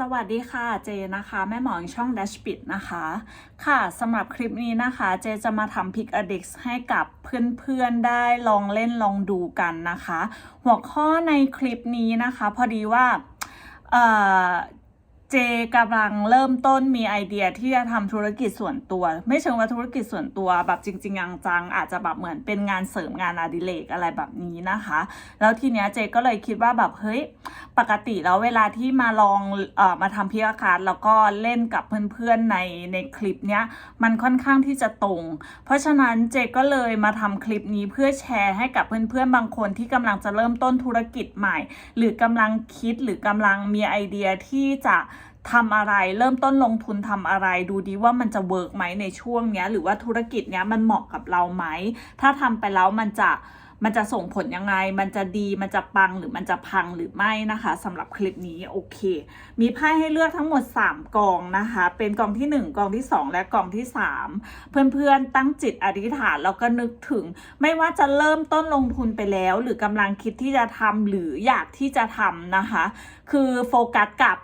สวัสดีค่ะเจนะคะ แม่หมอช่อง Dash b i t นะคะ ค่ะสำหรับคลิปนี้นะคะ เจจะมาทำ Pick a d d i c t ให้กับเพื่อนๆได้ลองเล่นลองดูกันนะคะ หัวข้อในคลิปนี้นะคะ พอดีว่าเอ่อ เจกำลังเริ่มต้นมีไอเดียที่จะทำธุรกิจส่วนตัว ไม่เชิงว่าธุรกิจส่วนตัวแบบจริง ๆ จังๆอาจจะแบบเหมือนเป็นงานเสริมงานอดิเรกอะไรแบบนี้นะคะ แล้วทีเนี้ยเจก็เลยคิดว่าแบบเฮ้ยปกติแล้วเวลาที่มาลองเอ่อมาทำพิอาคาร์ดแล้วก็เล่นกับเพื่อนๆในในคลิปเนี้ยมันค่อนข้างที่จะตรง เพราะฉะนั้นเจก็เลยมาทำคลิปนี้เพื่อแชร์ให้กับเพื่อนๆบางคนที่กำลังจะเริ่มต้นธุรกิจใหม่ หรือกำลังคิดหรือกำลังมีไอเดียที่จะ ทำอะไรเริ่มต้นลงทุนทำอะไรดูดีว่ามันจะเวิร์กไหมในช่วงเนี้ย หรือว่าธุรกิจเนี้ยมันเหมาะกับเราไหม ถ้าทำไปแล้วมันจะ มันจะส่งผลยังไง มันจะดี มันจะปังหรือมันจะพังหรือไม่นะคะสำหรับคลิปนี้โอเค มีไพ่ให้เลือกทั้งหมด 3 กองนะคะ เป็นกองที่ 1 กองที่ 2 และกองที่ 3 เพื่อนๆตั้งจิตอธิษฐานแล้วก็นึกถึง ไม่ว่าจะเริ่มต้นลงทุนไปแล้ว หรือกำลังคิดที่จะทำหรืออยากที่จะทำนะคะ คือโฟกัสกับ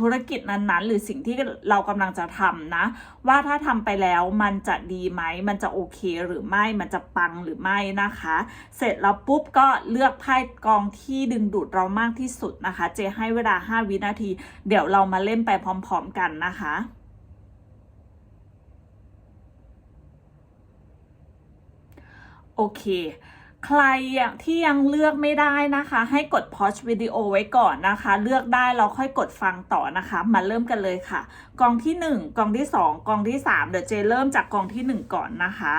ธุรกิจนั้นๆ หรือสิ่งที่เรากำลังจะทำนะ ว่าถ้าทำไปแล้วมันจะดีไหมมันจะโอเคหรือไม่มันจะปังหรือไม่นะคะเสร็จแล้วปุ๊บก็เลือกไพ่กองที่ดึงดูดเรามากที่สุดนะคะ เจให้เวลา 5 วินาที เดี๋ยวเรามาเล่นไปพร้อม ๆ กันนะคะโอเค ใครที่ยังเลือกไม่ได้นะคะ ให้กดพอชวิดีโอไว้ก่อนนะคะ เลือกได้เราค่อยกดฟังต่อนะคะ มาเริ่มกันเลยค่ะ กองที่ 1 กองที่ 2 กองที่3เดี๋ยวเจเริ่มจากกองที่ 1 ก่อนนะคะ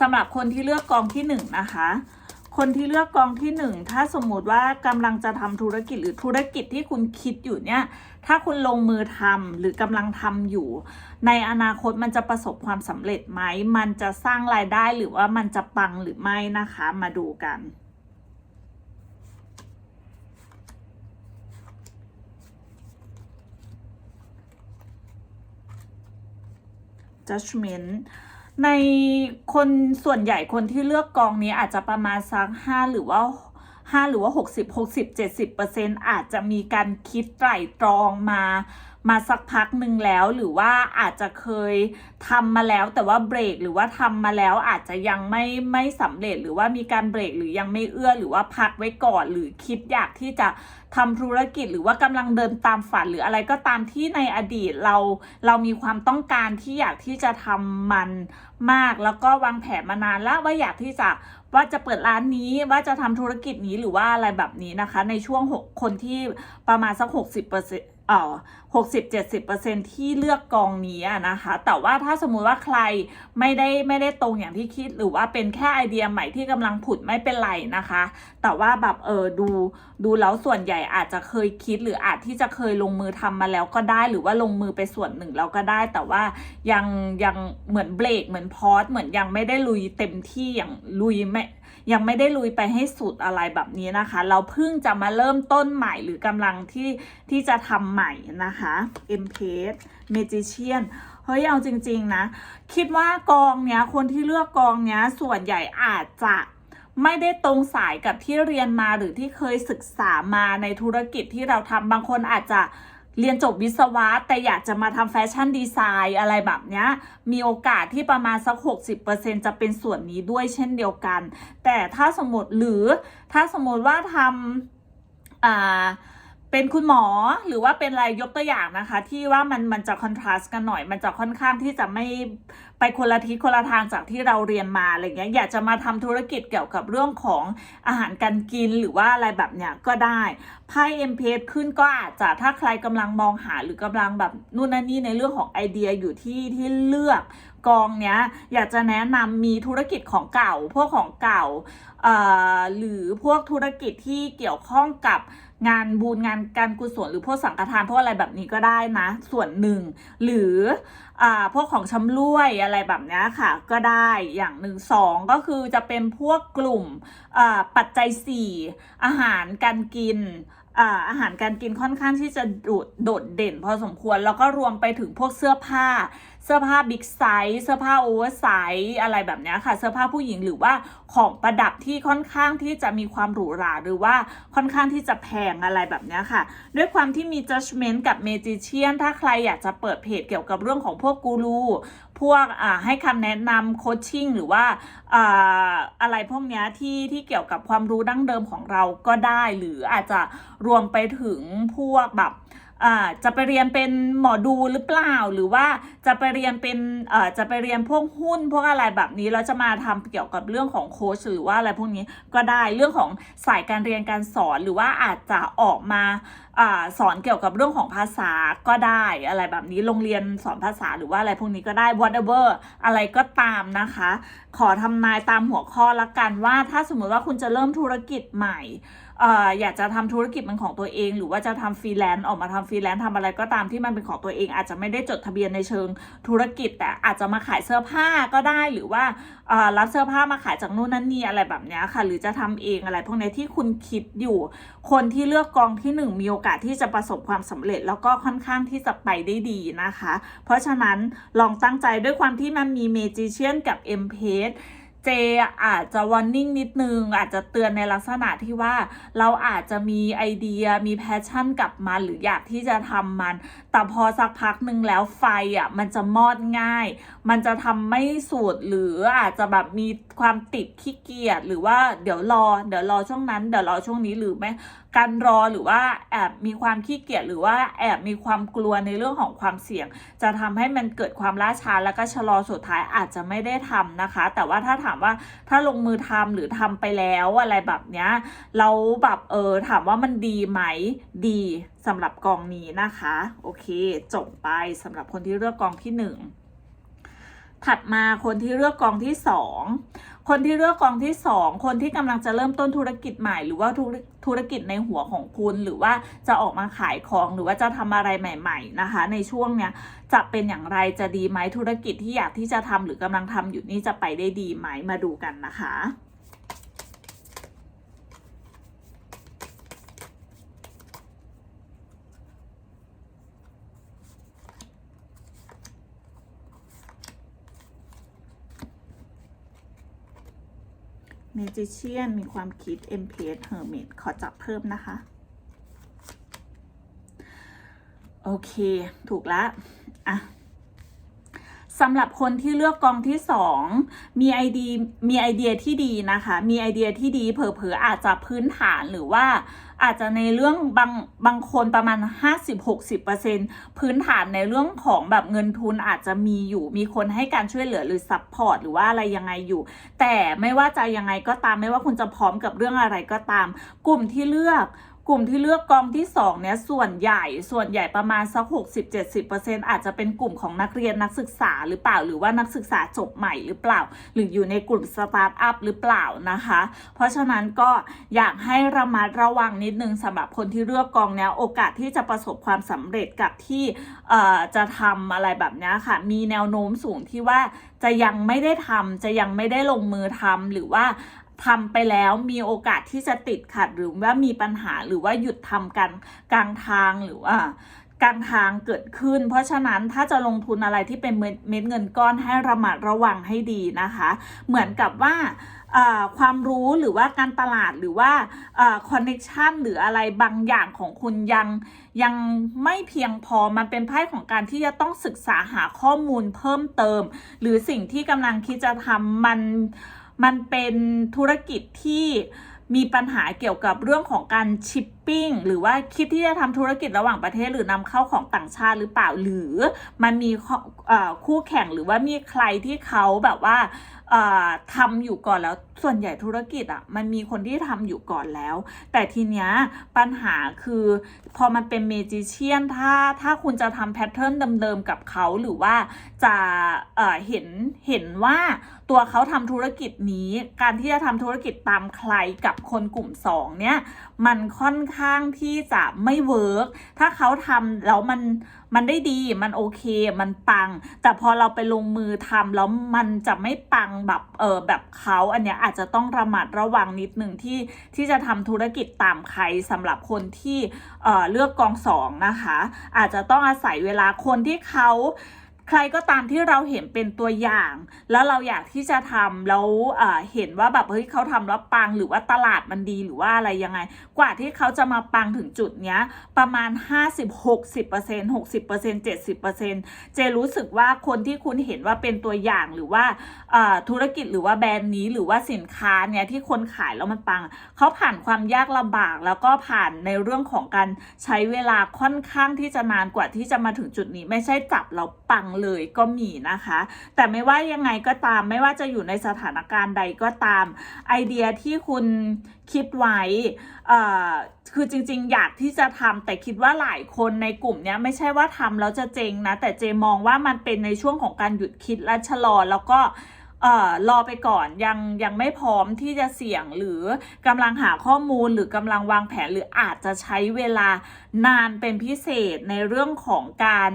สำหรับคนที่เลือกกองที่1นะคะ คนที่เลือกกองที่ 1 ถ้าสมมุติว่ากำลังจะทำธุรกิจหรือธุรกิจที่คุณคิดอยู่เนี่ย ถ้าคุณลงมือทำหรือกำลังทำอยู่ ในอนาคตมันจะประสบความสำเร็จไหม มันจะสร้างรายได้หรือว่ามันจะปังหรือไม่นะคะ มาดูกัน judgment ในคนส่วนใหญ่คนที่เลือกกองนี้อาจจะประมาณสักห้าหรือว่าห้าหรือว่าหกสิบหกสิบเจ็ดสิบเปอร์เซ็นอาจจะมีการคิดไตร่ตรองมา มาสักพักหนึ่งแล้วหรือว่าอาจจะเคยทำมาแล้วแต่ว่าเบรกหรือว่าทำมาแล้วอาจจะยังไม่ไม่สำเร็จหรือว่ามีการเบรกหรือยังไม่เอื้อหรือว่าพักไว้ก่อนหรือคิดอยากที่จะทำธุรกิจหรือว่ากำลังเดินตามฝันหรืออะไรก็ตามที่ในอดีตเราเรามีความต้องการที่อยากที่จะทำมันมาก แล้วก็วางแผนมานานแล้วว่าอยากที่จะว่าจะเปิดร้านนี้ว่าจะทำธุรกิจนี้หรือว่าอะไรแบบนี้นะคะ ในช่วงคนที่ประมาณสักหกสิบ เอ่อหกสิบเจ็ดสิบเปอร์เซ็นที่เลือกกองนี้นะคะ แต่ว่าถ้าสมมุติว่าใครไม่ได้ไม่ได้ตรงอย่างที่คิดหรือว่าเป็นแค่ไอเดียใหม่ที่กำลังผุดไม่เป็นไรนะคะ แต่ว่าแบบเออดูดูแล้วส่วนใหญ่อาจจะเคยคิดหรืออาจที่จะเคยลงมือทำมาแล้วก็ได้หรือว่าลงมือไปส่วนหนึ่งแล้วก็ได้ แต่ว่ายังยังเหมือนเบรกเหมือนพอสเหมือนยังไม่ได้ลุยเต็มที่อย่างลุยไม่ ยังไม่ได้ลุยไปให้สุดอะไรแบบนี้นะคะ เราเพิ่งจะมาเริ่มต้นใหม่หรือกำลังที่ที่จะทำใหม่นะคะ m p a g e Magician เฮ้ยเอาจริง ๆ นะ คิดว่ากองเนี้ยคนที่เลือกกองเนี้ยส่วนใหญ่อาจจะไม่ได้ตรงสายกับที่เรียนมาหรือที่เคยศึกษามาในธุรกิจที่เราทำบางคนอาจจะ เรียนจบวิศวะ แต่อยากจะมาทำแฟชั่นดีไซน์อะไรแบบนี้มีโอกาสที่ประมาณสัก 60%จะเป็นส่วนนี้ด้วยเช่นเดียวกัน แต่ถ้าสมมติหรือถ้าสมมติว่าทำอ่า เป็นคุณหมอหรือว่าเป็นอะไรยกตัวอย่างนะคะ ที่ว่ามันมันจะคอนทราสต์กันหน่อย มันจะค่อนข้างที่จะไม่ไปคนละทิศคนละทางจากที่เราเรียนมาอะไรเงี้ยอยากจะมาทำธุรกิจเกี่ยวกับเรื่องของอาหารการกินหรือว่าอะไรแบบเนี้ยก็ได้ไพ่เอ็มเพขึ้นก็อาจจะถ้าใครกำลังมองหาหรือกำลังแบบนู่นนั่นนี่ในเรื่องของไอเดียอยู่ที่ที่เลือกกองเนี้ยอยากจะแนะนำมีธุรกิจของเก่าพวกของเก่าเอ่อหรือพวกธุรกิจที่เกี่ยวข้องกับ งานบุญงานการกุศลหรือพวกสังฆทานพวกอะไรแบบนี้ก็ได้นะ ส่วนหนึ่ง หรืออ่าพวกของชำร่วยอะไรแบบนี้ค่ะ ก็ได้อย่างหนึ่งสองก็คือจะเป็นพวกกลุ่มอ่าปัจจัยสี่อาหารการกินอาอาหารการกินค่อนข้างที่จะโดดโดดเด่นพอสมควร แล้วก็รวมไปถึงพวกเสื้อผ้า เสื้อผ้าบิ๊กไซส์เสื้อผ้าโอเวอร์ไซส์อะไรแบบนี้ค่ะ เสื้อผ้าผู้หญิงหรือว่าของประดับที่ค่อนข้างที่จะมีความหรูหราหรือว่าค่อนข้างที่จะแพงอะไรแบบนี้ค่ะ ด้วยความที่มี judgment กับ magician ถ้าใครอยากจะเปิดเพจเกี่ยวกับเรื่องของพวกกูรูพวกอ่าให้คำแนะนำโคชชิ่งหรือว่าอ่าอะไรพวกนี้ที่ที่เกี่ยวกับความรู้ดั้งเดิมของเราก็ได้ หรืออาจจะรวมไปถึงพวกแบบ จะไปเรียนเป็นหมอดูหรือเปล่า หรือว่าจะไปเรียนเป็นจะไปเรียนพวกหุ้นพวกอะไรแบบนี้แล้วจะมาทำเกี่ยวกับเรื่องของโค้ชหรือว่าอะไรพวกนี้ก็ได้เรื่องของสายการเรียนการสอนหรือว่าอาจจะออกมาอสอนเกี่ยวกับเรื่องของภาษาก็ได้อะไรแบบนี้โรงเรียนสอนภาษาหรือว่าอะไรพวกนี้ก็ได้ whatever อะไรก็ตามนะคะ ขอทำนายตามหัวข้อละกันว่าถ้าสมมติว่าคุณจะเริ่มธุรกิจใหม่ ออยากจะทำธุรกิจเป็นของตัวเอง หรือว่าจะทำฟรีแลนซ์ออกมาทำฟรีแลนซ์ทำอะไรก็ตามที่มันเป็นของตัวเอง อาจจะไม่ได้จดทะเบียนในเชิงธุรกิจ แต่อาจจะมาขายเสื้อผ้าก็ได้หรือว่ารับเสื้อผ้ามาขายจากนู่นนั่นนี่อะไรแบบนี้ค่ะ หรือจะทำเองอะไรพวกนี้ที่คุณคิดอยู่ คนที่เลือกกองที่หนึ่งมีโอกาสที่จะประสบความสำเร็จ แล้วก็ค่อนข้างที่จะไปได้ดีนะคะ เพราะฉะนั้นลองตั้งใจด้วยความที่มันมีเมจิเชียนกับเอ็มเพส เจอาจจะวอร์นิ่งนิดนึง อาจจะเตือนในลักษณะที่ว่าเราอาจจะมีไอเดียมีแพชชั่นกับมันหรืออยากที่จะทำมัน แต่พอสักพักหนึ่งแล้วไฟอะมันจะมอดง่าย มันจะทำไม่สุดหรืออาจจะแบบมีความติดขี้เกียจหรือว่าเดี๋ยวรอ เดี๋ยวรอช่วงนั้น เดี๋ยวรอช่วงนี้หรือไม่การรอหรือว่าแอบมีความขี้เกียจหรือว่าแอบมีความกลัวในเรื่องของความเสี่ยง จะทำให้มันเกิดความล่าช้าแล้วก็ชะลอสุดท้ายอาจจะไม่ได้ทำนะคะ แต่ว่าถ้าถามว่าถ้าลงมือทำหรือทำไปแล้วอะไรแบบเนี้ยเราแบบเออถามว่ามันดีไหมดีสำหรับกองนี้นะคะ โอเคจบไปสำหรับคนที่เลือกกองที่หนึ่งถัดมาคนที่เลือกกองที่สอง คนที่เลือกกองที่สองคนที่กำลังจะเริ่มต้นธุรกิจใหม่ หรือว่าธุรกิจในหัวของคุณ หรือว่าจะออกมาขายของหรือว่าจะทำอะไรใหม่ ๆนะคะ ในช่วงเนี้ยจะเป็นอย่างไรจะดีไหมธุรกิจที่อยากที่จะทำหรือกำลังทำอยู่นี่จะไปได้ดีไหมมาดูกันนะคะ เมจิเชียนมีความคิด m p s Hermit ขอจับเพิ่มนะคะ โอเค ถูกแล้วอะ สำหรับคนที่เลือกกองที่สองมีไอเดียมีไอเดียที่ดีนะคะ มีไอเดียที่ดีเผลอๆอาจจะพื้นฐานหรือว่าอาจจะในเรื่องบางบางคนประมาณ 50-60%พื้นฐานในเรื่องของแบบเงินทุนอาจจะมีอยู่ มีคนให้การช่วยเหลือหรือซัพพอร์ตหรือว่าอะไรยังไงอยู่ แต่ไม่ว่าจะยังไงก็ตามไม่ว่าคุณจะพร้อมกับเรื่องอะไรก็ตาม กลุ่มที่เลือก กลุ่มที่เลือกกองที่2เนี่ยส่วนใหญ่ส่วนใหญ่ประมาณสัก60-70%อาจจะเป็นกลุ่มของนักเรียนนักศึกษาหรือเปล่า หรือว่านักศึกษาจบใหม่หรือเปล่า หรืออยู่ในกลุ่มสตาร์ทอัพหรือเปล่านะคะ เพราะฉะนั้นก็อยากให้ระมัดระวังนิดนึงสำหรับคนที่เลือกกองเนี้ยโอกาสที่จะประสบความสำเร็จกับที่จะทำอะไรแบบนี้ค่ะ มีแนวโน้มสูงที่ว่าจะยังไม่ได้ทำจะยังไม่ได้ลงมือทำหรือว่า ทำไปแล้วมีโอกาสที่จะติดขัดหรือว่ามีปัญหาหรือว่าหยุดทำกันกลางทางหรือว่ากลางทางเกิดขึ้น เพราะฉะนั้นถ้าจะลงทุนอะไรที่เป็นเม็ดเงินก้อนให้ระมัดระวังให้ดีนะคะ เหมือนกับว่าความรู้หรือว่าการตลาดหรือว่าคอนเน c ชันหรืออะไรบางอย่างของคุณยังยังไม่เพียงพอมันเป็นไพ่ของการที่จะต้องศึกษาหาข้อมูลเพิ่มเติม หรือสิ่งที่กำลังคิดจะทำมัน มันเป็นธุรกิจที่มีปัญหาเกี่ยวกับเรื่องของการชิป ปิ้ง หรือว่าคิดที่จะทำธุรกิจระหว่างประเทศหรือนำเข้าของต่างชาติหรือเปล่าหรือมันมีคู่แข่งหรือว่ามีใครที่เขาแบบว่าเอ่อทำอยู่ก่อนแล้วส่วนใหญ่ธุรกิจอะมันมีคนที่ทำอยู่ก่อนแล้ว แต่ทีเนี้ยปัญหาคือพอมันเป็นเมจิเชียนถ้าถ้าคุณจะทำแพทเทิร์นเดิมๆกับเขาหรือว่าจะเเห็นเห็นว่าตัวเขาทำธุรกิจนี้ การที่จะทำธุรกิจตามใครกับคนกลุ่มสองเนี้ยมันค่อนข้างที่จะไม่เวิร์กถ้าเขาทำแล้วมันมันได้ดีมันโอเค มันปัง แต่พอเราไปลงมือทำแล้วมันจะไม่ปังแบบเออแบบเขาอันเนี้ยอาจจะต้องระมัดระวังนิดหนึ่งที่ที่จะทำธุรกิจตามใครสำหรับคนที่เอ่อเลือกกองสองนะคะ อาจจะต้องอาศัยเวลาคนที่เขา ใครก็ตามที่เราเห็นเป็นตัวอย่าง แล้วเราอยากที่จะทำแล้วเห็นว่าแบบเฮ้ยเขาทำแล้วปังหรือว่าตลาดมันดีหรือว่าอะไรยังไง กว่าที่เขาจะมาปังถึงจุดเนี้ยประมาณ 50 60% 60% 70%เจรู้สึกว่าคนที่คุณเห็นว่าเป็นตัวอย่างหรือว่าธุรกิจหรือว่าแบรนด์นี้หรือว่าสินค้าเนี่ยที่คนขายแล้วมันปัง เขาผ่านความยากลำบากแล้วก็ผ่านในเรื่องของการใช้เวลาค่อนข้างที่จะนานกว่าที่จะมาถึงจุดนี้ ไม่ใช่จับแล้วปังเลยก็มีนะคะ แต่ไม่ว่ายังไงก็ตาม ไม่ว่าจะอยู่ในสถานการณ์ใดก็ตาม ไอเดียที่คุณคิดไว้คือจริงๆ อยากที่จะทำแต่คิดว่าหลายคนในกลุ่มเนี้ยไม่ใช่ว่าทำแล้วจะเจงนะ แต่เจมองว่ามันเป็นในช่วงของการหยุดคิดและชะลอแล้วก็เอ่อรอไปก่อนยังยังไม่พร้อมที่จะเสี่ยงหรือกำลังหาข้อมูลหรือกำลังวางแผนหรืออาจจะใช้เวลา นานเป็นพิเศษในเรื่องของการ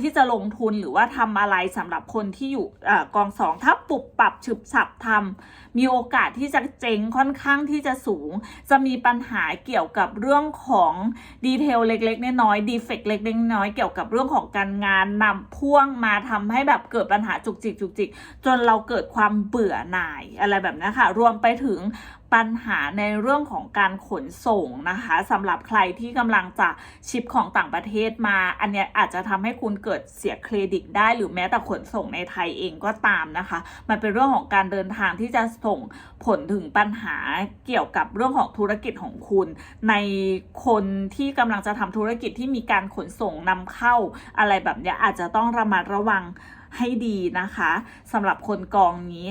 ที่จะลงทุนหรือว่าทำอะไรสำหรับคนที่อยู่อกองสองถ้าปรับปรับฉึบฉับทำมีโอกาสที่จะเจ๊งค่อนข้างที่จะสูง จะมีปัญหาเกี่ยวกับเรื่องของดีเทลเล็กๆน้อยๆดีเฟกเล็กๆน้อยๆเกี่ยวกับเรื่องของการงานนำพ่วงมาทำให้แบบเกิดปัญหาจุกจิกจุกจิกจนเราเกิดความเบื่อหน่ายอะไรแบบนี้ค่ะรวมไปถึงปัญหาในเรื่องของการขนส่งนะคะสำหรับใครที่กำลังจะชิปของต่างประเทศมา อันนี้อาจจะทำให้คุณเกิดเสียเครดิตได้ หรือแม้แต่ขนส่งในไทยเองก็ตามนะคะ มันเป็นเรื่องของการเดินทางที่จะส่งผลถึงปัญหาเกี่ยวกับเรื่องของธุรกิจของคุณ ในคนที่กำลังจะทำธุรกิจที่มีการขนส่งนำเข้า อะไรแบบนี้อาจจะต้องระมัดระวังให้ดีนะคะสำหรับคนกองนี้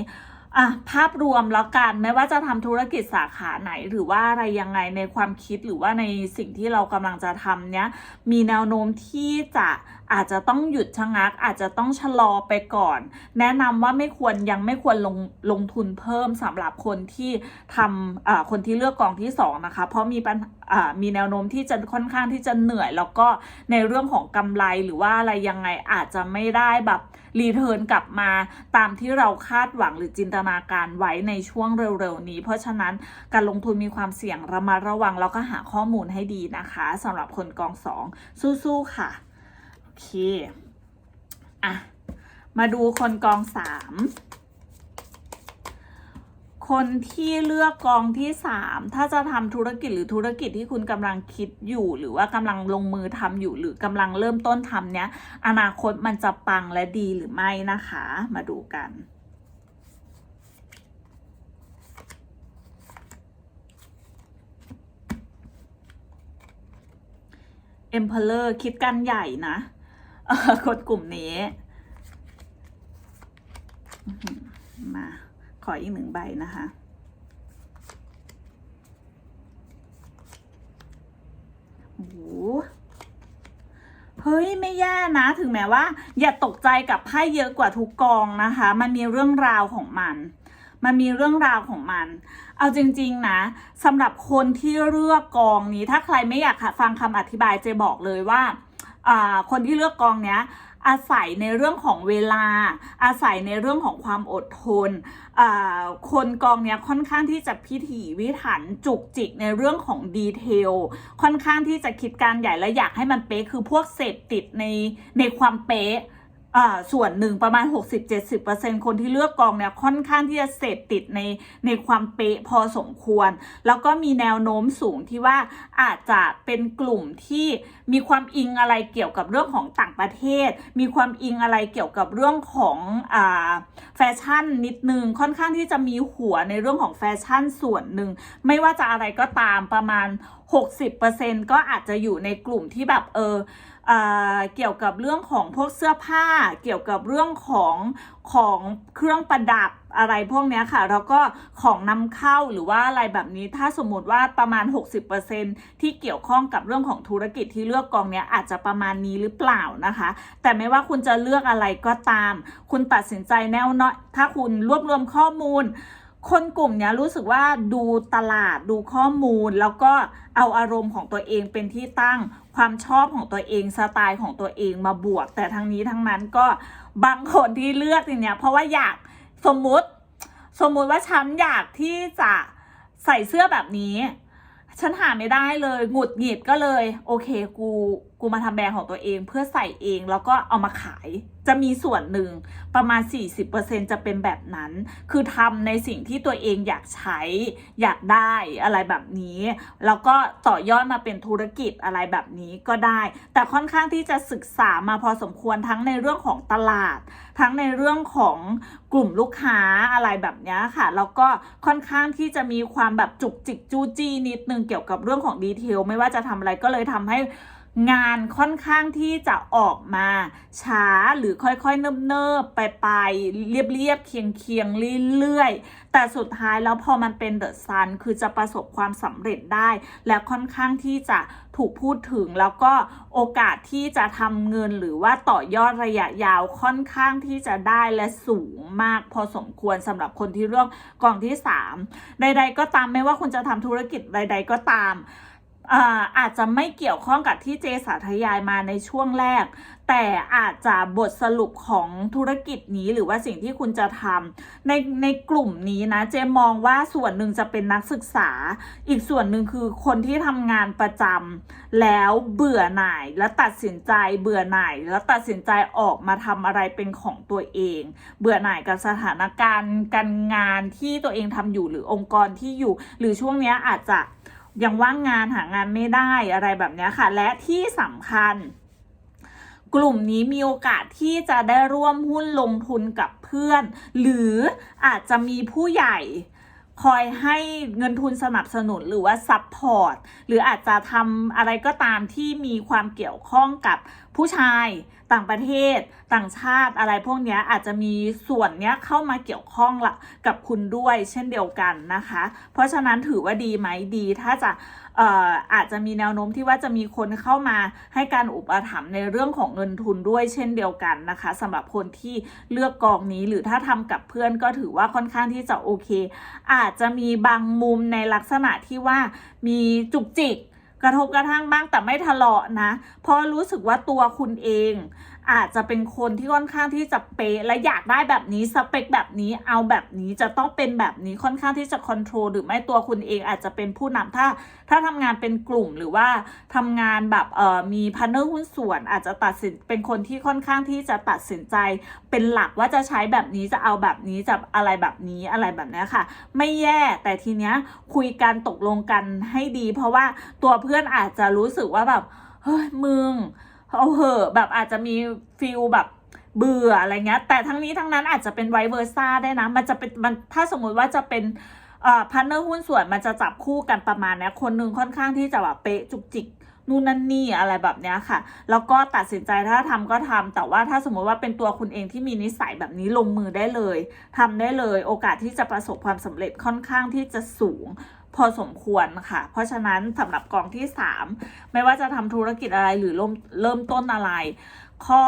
อะภาพรวมแล้วกันไม่ว่าจะทำธุรกิจสาขาไหน หรือว่าอะไรยังไงในความคิดหรือว่าในสิ่งที่เรากำลังจะทำเนี้ยมีแนวโน้มที่จะอาจจะต้องหยุดชะงัก อาจจะต้องชะลอไปก่อน แนะนำว่าไม่ควรยังไม่ควรลงลงทุนเพิ่มสำหรับคนที่ทำคนที่เลือกกองที่สองนะคะเพราะมีปัญอ่ามีแนวโน้มที่จะค่อนข้างที่จะเหนื่อย แล้วก็ในเรื่องของกำไรหรือว่าอะไรยังไงอาจจะไม่ได้แบบรีเทิร์นกลับมาตามที่เราคาดหวังหรือจินตนาการไว้ในช่วงเร็วๆนี้ เพราะฉะนั้นการลงทุนมีความเสี่ยงระมัดระวังแล้วก็หาข้อมูลให้ดีนะคะสำหรับคนกองสองสู้ๆค่ะ เค อะ มาดูคนกองสามคนที่เลือกกองที่สามถ้าจะทำธุรกิจหรือธุรกิจที่คุณกำลังคิดอยู่หรือว่ากำลังลงมือทำอยู่หรือกำลังเริ่มต้นทำเนี้ยอนาคตมันจะปังและดีหรือไม่นะคะ มาดูกัน Emperor คิดกันใหญ่นะ คนกลุ่มนี้ มา ขออีกหนึ่งใบนะคะ โอ้โหเฮ้ยไม่แย่นะ ถึงแม้ว่า อย่าตกใจกับไพ่เยอะกว่าทุกกองนะคะ มันมีเรื่องราวของมัน มันมีเรื่องราวของมัน เอาจริง ๆ นะสำหรับคนที่เลือกกองนี้ ถ้าใครไม่อยากฟังคำอธิบายเจบอกเลยว่า คนที่เลือกกองเนี้ยอาศัยในเรื่องของเวลา อาศัยในเรื่องของความอดทน คนกองเนี้ยค่อนข้างที่จะพิถีพิถันจุกจิกในเรื่องของดีเทล ค่อนข้างที่จะคิดการใหญ่และอยากให้มันเป๊ะคือพวกเสพติดในในความเป๊ะ ส่วนหนึ่งประมาณ 60-70%คนที่เลือกกองเนี่ยค่อนข้างที่จะเสพติดในในความเป๊ะพอสมควร แล้วก็มีแนวโน้มสูงที่ว่าอาจจะเป็นกลุ่มที่มีความอิงอะไรเกี่ยวกับเรื่องของต่างประเทศ มีความอิงอะไรเกี่ยวกับเรื่องของอแฟชั่นนิดนึงค่อนข้างที่จะมีหัวในเรื่องของแฟชั่นส่วนหนึ่งไม่ว่าจะอะไรก็ตามประมาณ 60%ก็อาจจะอยู่ในกลุ่มที่แบบเออ เกี่ยวกับเรื่องของพวกเสื้อผ้า เกี่ยวกับเรื่องของของเครื่องประดับอะไรพวกนี้ค่ะ แล้วก็ของนำเข้าหรือว่าอะไรแบบนี้ ถ้าสมมติว่าประมาณ 60%ที่เกี่ยวข้องกับเรื่องของธุรกิจที่เลือกกองเนี้ยอาจจะประมาณนี้หรือเปล่านะคะ แต่ไม่ว่าคุณจะเลือกอะไรก็ตาม คุณตัดสินใจแน่วเนาะถ้าคุณรวบรวมข้อมูล คนกลุ่มนี้รู้สึกว่าดูตลาดดูข้อมูล แล้วก็เอาอารมณ์ของตัวเองเป็นที่ตั้ง ความชอบของตัวเองสไตล์ของตัวเองมาบวก แต่ทั้งนี้ทั้งนั้นก็บางคนที่เลือกอย่างเนี้ยเพราะว่าอยากสมมุติ สมมุติว่าฉันอยากที่จะใส่เสื้อแบบนี้ ฉันหาไม่ได้เลยหงุดหงิดก็เลย โอเคกูกูมาทำแบรนด์ของตัวเองเพื่อใส่เองแล้วก็เอามาขาย จะมีส่วนหนึ่งประมาณ 40%จะเป็นแบบนั้น คือทำในสิ่งที่ตัวเองอยากใช้อยากได้อะไรแบบนี้ แล้วก็ต่อยอดมาเป็นธุรกิจอะไรแบบนี้ก็ได้ แต่ค่อนข้างที่จะศึกษามาพอสมควรทั้งในเรื่องของตลาด ทั้งในเรื่องของกลุ่มลูกค้าอะไรแบบนี้ค่ะแล้วก็ค่อนข้างที่จะมีความแบบจุกจิกจู้จี้นิดนึงเกี่ยวกับเรื่องของดีเทลไม่ว่าจะทำอะไรก็เลยทำให้ งานค่อนข้างที่จะออกมาช้าหรือค่อยๆ เนิบๆ ไปไปๆเรียบๆ เคียงๆ เรื่อยๆ แต่สุดท้ายแล้วพอมันเป็นเดอะซันคือจะประสบความสำเร็จได้ และค่อนข้างที่จะถูกพูดถึงแล้วก็โอกาสที่จะทำเงินหรือว่าต่อยอดระยะยาวค่อนข้างที่จะได้และสูงมากพอสมควรสำหรับคนที่เลือกกองที่ 3 ใด ๆ ก็ตามไม่ว่าคุณจะทำธุรกิจใด ๆ ก็ตาม อาจจะไม่เกี่ยวข้องกับที่เจสาธยายมาในช่วงแรก แต่อาจจะบทสรุปของธุรกิจนี้หรือว่าสิ่งที่คุณจะทำในในกลุ่มนี้นะเจมองว่าส่วนหนึ่งจะเป็นนักศึกษา อีกส่วนหนึ่งคือคนที่ทำงานประจำแล้วเบื่อหน่ายแล้วตัดสินใจเบื่อหน่ายแล้วตัดสินใจออกมาทำอะไรเป็นของตัวเอง เบื่อหน่ายกับสถานการณ์การงานที่ตัวเองทำอยู่หรือองค์กรที่อยู่ หรือช่วงนี้อาจจะ ยังว่างงานหางานไม่ได้อะไรแบบนี้ค่ะ และที่สำคัญ กลุ่มนี้มีโอกาสที่จะได้ร่วมหุ้นลงทุนกับเพื่อน หรืออาจจะมีผู้ใหญ่คอยให้เงินทุนสนับสนุนหรือว่าซัพพอร์ตหรืออาจจะทำอะไรก็ตามที่มีความเกี่ยวข้องกับ ผู้ชายต่างประเทศต่างชาติอะไรพวกนี้อาจจะมีส่วนเนี้ยเข้ามาเกี่ยวข้องละกับคุณด้วยเช่นเดียวกันนะคะ เพราะฉะนั้นถือว่าดีไหมดีถ้าจะเอ่ออาจจะมีแนวโน้มที่ว่าจะมีคนเข้ามาให้การอุปถัมภ์ในเรื่องของเงินทุนด้วยเช่นเดียวกันนะคะสำหรับคนที่เลือกกองนี้หรือถ้าทำกับเพื่อนก็ถือว่าค่อนข้างที่จะโอเค อาจจะมีบางมุมในลักษณะที่ว่ามีจุกจิก กระทบกระทั่งบ้างแต่ไม่ทะเลาะนะ เพราะรู้สึกว่าตัวคุณเอง อาจจะเป็นคนที่ค่อนข้างที่จะเป๊ะและอยากได้แบบนี้สเปคแบบนี้เอาแบบนี้จะต้องเป็นแบบนี้ค่อนข้างที่จะคอนโทรลหรือไม่ตัวคุณเองอาจจะเป็นผู้นำถ้า ถ้าทำงานเป็นกลุ่มหรือว่าทำงานแบบเอ่อมีพาร์เนอร์หุ้นส่วน อาจจะตัดสินเป็นคนที่ค่อนข้างที่จะตัดสินใจ เป็นหลักว่าจะใช้แบบนี้จะเอาแบบนี้จะอะไรแบบนี้อะไรแบบนี้ค่ะ ไม่แย่แต่ทีเนี้ยคุยกันตกลงกันให้ดี เพราะว่าตัวเพื่อนอาจจะรู้สึกว่าแบบเฮ้ยมึง เอาเหอะแบบอาจจะมีฟิลแบบเบื่ออะไรเงี้ย แต่ทั้งนี้ทั้งนั้นอาจจะเป็นไวเวอร์ซ่าได้นะ มันจะเป็นมันถ้าสมมุติว่าจะเป็นเอ่อพาร์เนอร์หุ้นส่วนมันจะจับคู่กันประมาณนี้คนหนึ่งค่อนข้างที่จะแบบเป๊ะจุกจิกนู่นนั่นนี่อะไรแบบเนี้ยค่ะ แล้วก็ตัดสินใจถ้าทำก็ทำแต่ว่าถ้าสมมติว่าเป็นตัวคุณเองที่มีนิสัยแบบนี้ลงมือได้เลยทำได้เลย โอกาสที่จะประสบความสำเร็จค่อนข้างที่จะสูง พอสมควรค่ะ เพราะฉะนั้นสำหรับกองที่ 3 ไม่ว่าจะทำธุรกิจอะไรหรือเริ่มเริ่มต้นอะไร ข้อ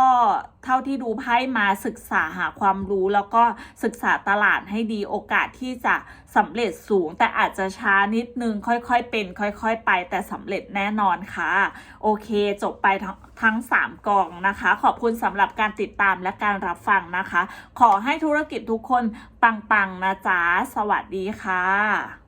เท่าที่ดูไพ่มาศึกษาหาความรู้แล้วก็ศึกษาตลาดให้ดีโอกาสที่จะสำเร็จสูง แต่อาจจะช้านิดนึงค่อยๆเป็น ค่อยๆไป แต่สำเร็จแน่นอนค่ะ โอเคจบไปทั้งทั้ง 3กองนะคะ ขอบคุณสำหรับการติดตามและการรับฟังนะคะ ขอให้ธุรกิจทุกคนปังๆนะจ๊ะสวัสดีค่ะ